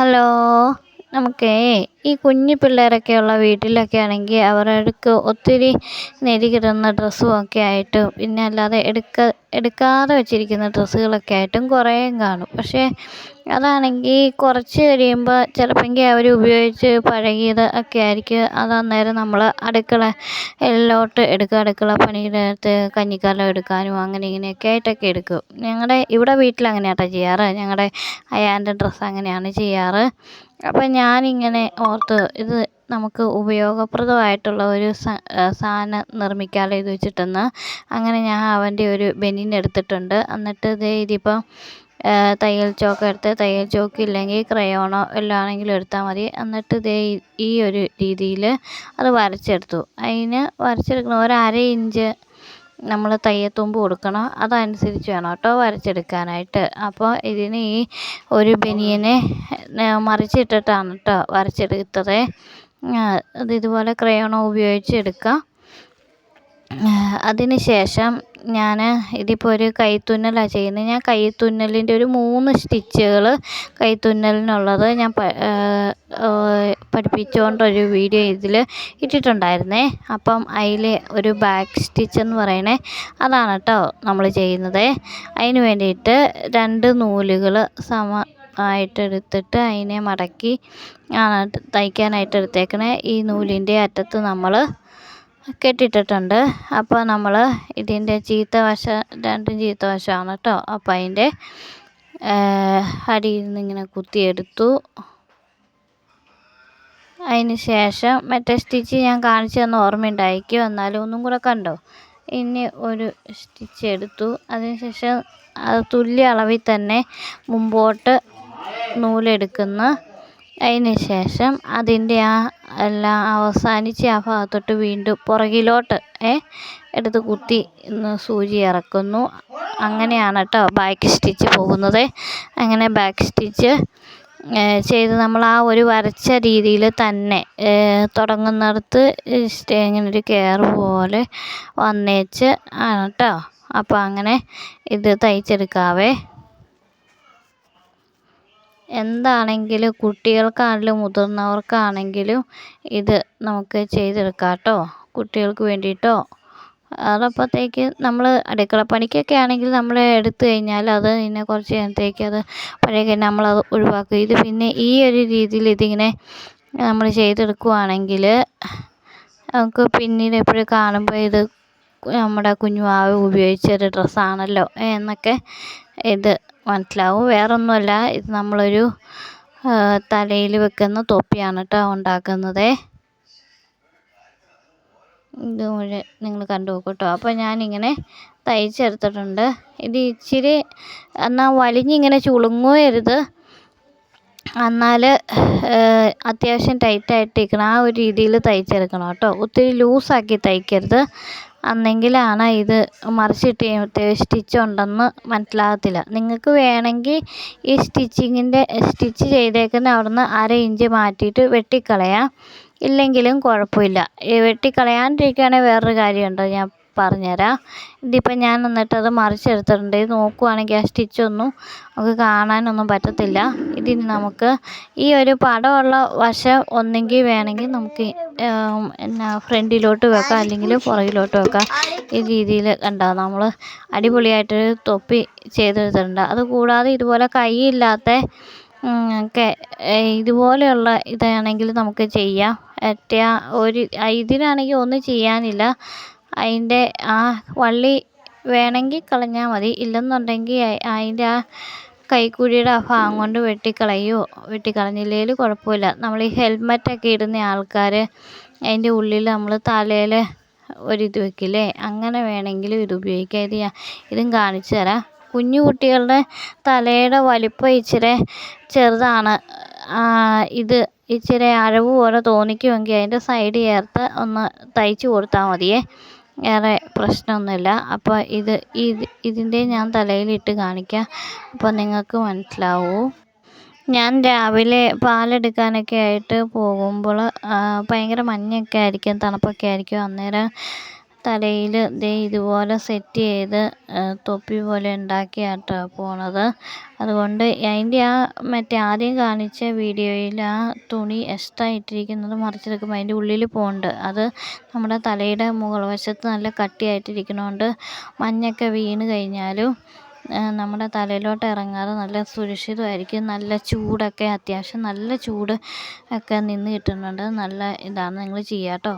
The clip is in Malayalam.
ഹലോ നമുക്കേ ഈ കുഞ്ഞു പിള്ളേരൊക്കെ ഉള്ള വീട്ടിലൊക്കെ ആണെങ്കിൽ അവർക്ക് ഒത്തിരി നെരികിടുന്ന ഡ്രസ്സും ഒക്കെ ആയിട്ട് പിന്നെ അല്ലാതെ എടുക്ക എടുക്കാതെ വെച്ചിരിക്കുന്ന ഡ്രസ്സുകളൊക്കെ ആയിട്ടും കുറേ കാണും. പക്ഷേ അതാണെങ്കിൽ കുറച്ച് കഴിയുമ്പോൾ ചിലപ്പോഴെങ്കിൽ അവർ ഉപയോഗിച്ച് പഴകിയത് ഒക്കെ ആയിരിക്കും. അത് അന്നേരം നമ്മൾ അടുക്കളയിലോട്ട് എടുക്കുക അടുക്കള പണിയിടത്ത് കഞ്ഞിക്കലം എടുക്കാനും അങ്ങനെ ഇങ്ങനെയൊക്കെ ആയിട്ടൊക്കെ എടുക്കും. ഞങ്ങളുടെ ഇവിടെ വീട്ടിൽ അങ്ങനെയാട്ടോ ചെയ്യാറ്. ഞങ്ങളുടെ അയാന്റെ ഡ്രസ്സ് അങ്ങനെയാണ് ചെയ്യാറ്. അപ്പം ഞാനിങ്ങനെ ഓർത്ത് ഇത് നമുക്ക് ഉപയോഗപ്രദമായിട്ടുള്ള ഒരു സാധനം നിർമ്മിക്കാമല്ലോ ഇത് വെച്ചിട്ടെന്ന്. അങ്ങനെ ഞാൻ അവന്റെ ഒരു ബനിയൻ എടുത്തിട്ടുണ്ട്. എന്നിട്ട് ദേ ഇതിപ്പം തയ്യൽ ചോക്ക് എടുത്ത് തയ്യൽ ചോക്ക് ഇല്ലെങ്കിൽ ക്രയോണോ എല്ലാം ആണെങ്കിലും എടുത്താൽ മതി. എന്നിട്ട് ദേ ഈ ഒരു രീതിയിൽ അത് വരച്ചെടുത്തു. അതിന് വരച്ചെടുക്കണം. ഒരു അര ഇഞ്ച് നമ്മൾ തയ്യൽത്തുമ്പ് കൊടുക്കണം. അതനുസരിച്ച് വേണം കേട്ടോ വരച്ചെടുക്കാനായിട്ട്. അപ്പോൾ ഇതിന് ഈ ഒരു ബനിയനെ മറിച്ചിട്ടിട്ടാണ് കേട്ടോ വരച്ചെടുത്തത്. അത് ഇതുപോലെ ക്രയോണോ ഉപയോഗിച്ച് എടുക്കുക അതിന് ശേഷം ഞാൻ ഇതിപ്പോൾ ഒരു കൈത്തുന്നലാണ് ചെയ്യുന്നത്. ഞാൻ കൈത്തുന്നലിന്റെ ഒരു മൂന്ന് സ്റ്റിച്ചുകൾ കൈത്തുന്നലിനുള്ളത് ഞാൻ പഠിപ്പിച്ചുകൊണ്ടൊരു വീഡിയോ ഇതിൽ ഇട്ടിട്ടുണ്ടായിരുന്നേ. അപ്പം അതിൽ ഒരു ബാക്ക് സ്റ്റിച്ച് എന്ന് പറയണേ അതാണ് കേട്ടോ നമ്മൾ ചെയ്യുന്നത്. അതിന് വേണ്ടിയിട്ട് രണ്ട് നൂലുകൾ സമ ആയിട്ട് എടുത്തിട്ട് അതിനെ മടക്കി ആണ് തയ്ക്കാനായിട്ട് എടുത്തേക്കണേ ഈ നൂലിന്റെ അറ്റത്ത് നമ്മൾ കെട്ടിട്ടിട്ടുണ്ട്. അപ്പോൾ നമ്മൾ ഇതിന്റെ ചീത്ത വശം രണ്ടും ചീത്ത വശമാണ് കേട്ടോ അപ്പോൾ അതിന്റെ അടിയിൽ നിന്ന് ഇങ്ങനെ കുത്തിയെടുത്തു. അതിന് ശേഷം മറ്റേ സ്റ്റിച്ച് ഞാൻ കാണിച്ചു തന്ന ഓർമ്മയുണ്ടായിരിക്കും. എന്നാലും ഒന്നും കൂടെ കണ്ടോ? ഇനി ഒരു സ്റ്റിച്ച് എടുത്തു. അതിന് ശേഷം അത് തുല്യ അളവിൽ തന്നെ മുമ്പോട്ട് നൂലെടുക്കുന്നു. അതിന് ശേഷം അതിന്റെ ആ എല്ലാം അവസാനിച്ച് ആ ഭാഗത്തോട്ട് വീണ്ടും പുറകിലോട്ട് ഏ എടുത്ത് കുത്തി സൂചി ഇറക്കുന്നു. അങ്ങനെയാണ് കേട്ടോ ബാക്ക് സ്റ്റിച്ച് പോകുന്നത്. അങ്ങനെ ബാക്ക് സ്റ്റിച്ച് ചെയ്ത് നമ്മൾ ആ ഒരു വരച്ച രീതിയിൽ തന്നെ തുടങ്ങുന്നിടത്ത് ഇങ്ങനെ ഒരു കെയർ പോലെ വന്നേച്ച് ആണ് കേട്ടോ അപ്പോൾ അങ്ങനെ ഇത് തയ്ച്ചെടുക്കാവേ. എന്താണെങ്കിലും കുട്ടികൾക്കാണെങ്കിലും മുതിർന്നവർക്കാണെങ്കിലും ഇത് നമുക്ക് ചെയ്തെടുക്കാം കേട്ടോ. കുട്ടികൾക്ക് വേണ്ടിയിട്ടോ. അതപ്പോഴത്തേക്ക് നമ്മൾ അടുക്കളപ്പണിക്കൊക്കെ ആണെങ്കിൽ നമ്മൾ എടുത്തു കഴിഞ്ഞാൽ അത് പിന്നെ കുറച്ച് നേരത്തേക്ക് അത് പഴയ നമ്മളത് ഒഴിവാക്കും. ഇത് പിന്നെ ഈ ഒരു രീതിയിൽ ഇതിങ്ങനെ നമ്മൾ ചെയ്തെടുക്കുകയാണെങ്കിൽ നമുക്ക് പിന്നീട് എപ്പോഴും കാണുമ്പോൾ ഇത് നമ്മുടെ കുഞ്ഞുവാവ ഉപയോഗിച്ചൊരു ഡ്രസ്സാണല്ലോ എന്നൊക്കെ ഇത് മനസ്സിലാവും. വേറൊന്നുമല്ല ഇത് നമ്മളൊരു തലയിൽ വെക്കുന്ന തൊപ്പിയാണ് കേട്ടോ ഉണ്ടാക്കുന്നത്. ഇത് മുഴുവൻ നിങ്ങൾ കണ്ടു നോക്കൂ കേട്ടോ അപ്പോൾ ഞാനിങ്ങനെ തയ്ച്ചെടുത്തിട്ടുണ്ട്. ഇത് ഇച്ചിരി എന്നാൽ വലിഞ്ഞിങ്ങനെ ചുളുങ്ങുകയരുത്. എന്നാൽ അത്യാവശ്യം ടൈറ്റായിട്ടിരിക്കണം. ആ ഒരു രീതിയിൽ തയ്ച്ചെടുക്കണം കേട്ടോ ഒത്തിരി ലൂസാക്കി തയ്ക്കരുത്. അന്നെങ്കിലാണ് ഇത് മറിച്ചിട്ട് സ്റ്റിച്ച് ഉണ്ടെന്ന് മനസ്സിലാകത്തില്ല. നിങ്ങൾക്ക് വേണമെങ്കിൽ ഈ സ്റ്റിച്ചിങ്ങിന്റെ സ്റ്റിച്ച് ചെയ്തേക്കുന്ന അവിടുന്ന് അര ഇഞ്ച് മാറ്റിയിട്ട് വെട്ടിക്കളയാം. ഇല്ലെങ്കിലും കുഴപ്പമില്ല. ഈ വെട്ടിക്കളയാണ്ടിരിക്കുകയാണെങ്കിൽ വേറൊരു കാര്യമുണ്ട്. ഞാൻ പറഞ്ഞുതരാം. ഇതിപ്പോൾ ഞാൻ എന്നിട്ടത് മറിച്ചെടുത്തിട്ടുണ്ട്. ഇത് നോക്കുവാണെങ്കിൽ ആ സ്റ്റിച്ചൊന്നും നമുക്ക് കാണാനൊന്നും പറ്റത്തില്ല. ഇതിന് നമുക്ക് ഈ ഒരു പടമുള്ള വശം ഒന്നെങ്കിൽ വേണമെങ്കിൽ നമുക്ക് എന്നാ ഫ്രണ്ടിലോട്ട് വെക്കാം അല്ലെങ്കിൽ പുറകിലോട്ട് വെക്കാം. ഈ രീതിയിൽ കണ്ടോ നമ്മൾ അടിപൊളിയായിട്ടൊരു തൊപ്പി ചെയ്തെടുത്തിട്ടുണ്ട്. അതുകൂടാതെ ഇതുപോലെ കൈയില്ലാത്ത ഇതുപോലെയുള്ള ഇതാണെങ്കിൽ നമുക്ക് ചെയ്യാം. മറ്റേ ഒരു ഇതിനാണെങ്കിൽ ഒന്നും ചെയ്യാനില്ല. അതിന്റെ ആ വള്ളി വേണമെങ്കിൽ കളഞ്ഞാൽ മതി. ഇല്ലെന്നുണ്ടെങ്കിൽ അതിന്റെ ആ കൈക്കുഴിയുടെ ആ ഭാഗം കൊണ്ട് വെട്ടിക്കളയുകയോ വെട്ടിക്കളഞ്ഞില്ലെങ്കിലും കുഴപ്പമില്ല. നമ്മൾ ഈ ഹെൽമെറ്റൊക്കെ ഇടുന്ന ആൾക്കാർ അതിന്റെ ഉള്ളിൽ നമ്മൾ തലയിൽ ഒരിത് വെക്കില്ലേ? അങ്ങനെ വേണമെങ്കിലും ഇത് ഉപയോഗിക്കാം. ഇത് ഇതും കാണിച്ചു തരാം. കുഞ്ഞു കുട്ടികളുടെ തലയുടെ വലിപ്പം ഇച്ചിരി ചെറുതാണ്. ഇത് ഇച്ചിരി അഴവ് പോലെ തോന്നിക്കുമെങ്കിൽ അതിന്റെ സൈഡ് ചേർത്ത് ഒന്ന് തയ്ച്ച് കൊടുത്താൽ മതിയേ. വേറെ പ്രശ്നമൊന്നുമില്ല. അപ്പോൾ ഇത് ഇത് ഇതിന്റെ ഞാൻ തലയിലിട്ട് കാണിക്കാം. അപ്പോൾ നിങ്ങൾക്ക് മനസ്സിലാവും. ഞാൻ രാവിലെ പാലെടുക്കാനൊക്കെ ആയിട്ട് പോകുമ്പോൾ ഭയങ്കര മഞ്ഞൊക്കെ ആയിരിക്കും തണുപ്പൊക്കെ ആയിരിക്കും. അന്നേരം തലയിൽ ദേ ഇതുപോലെ സെറ്റ് ചെയ്ത് തൊപ്പി പോലെ ഉണ്ടാക്കിയാട്ടോ പോണത്. അതുകൊണ്ട് അതിന്റെ ആ മറ്റേ ആദ്യം കാണിച്ച വീഡിയോയിൽ ആ തുണി എക്സ്ട്രാ ഇട്ടിരിക്കുന്നത് മറിച്ചെടുക്കുമ്പോൾ അതിന്റെ ഉള്ളിൽ പോകുന്നുണ്ട് അത് നമ്മുടെ തലയുടെ മുകൾ വശത്ത് നല്ല കട്ടിയായിട്ടിരിക്കണോണ്ട് മഞ്ഞൊക്കെ വീണ് കഴിഞ്ഞാലും നമ്മുടെ തലയിലോട്ട് ഇറങ്ങാതെ നല്ല സുരക്ഷിതമായിരിക്കും. നല്ല ചൂടൊക്കെ അത്യാവശ്യം നല്ല ചൂട് ഒക്കെ നിന്ന് കിട്ടുന്നുണ്ട്. നല്ല ഇതാണ് നിങ്ങൾ ചെയ്യുക കേട്ടോ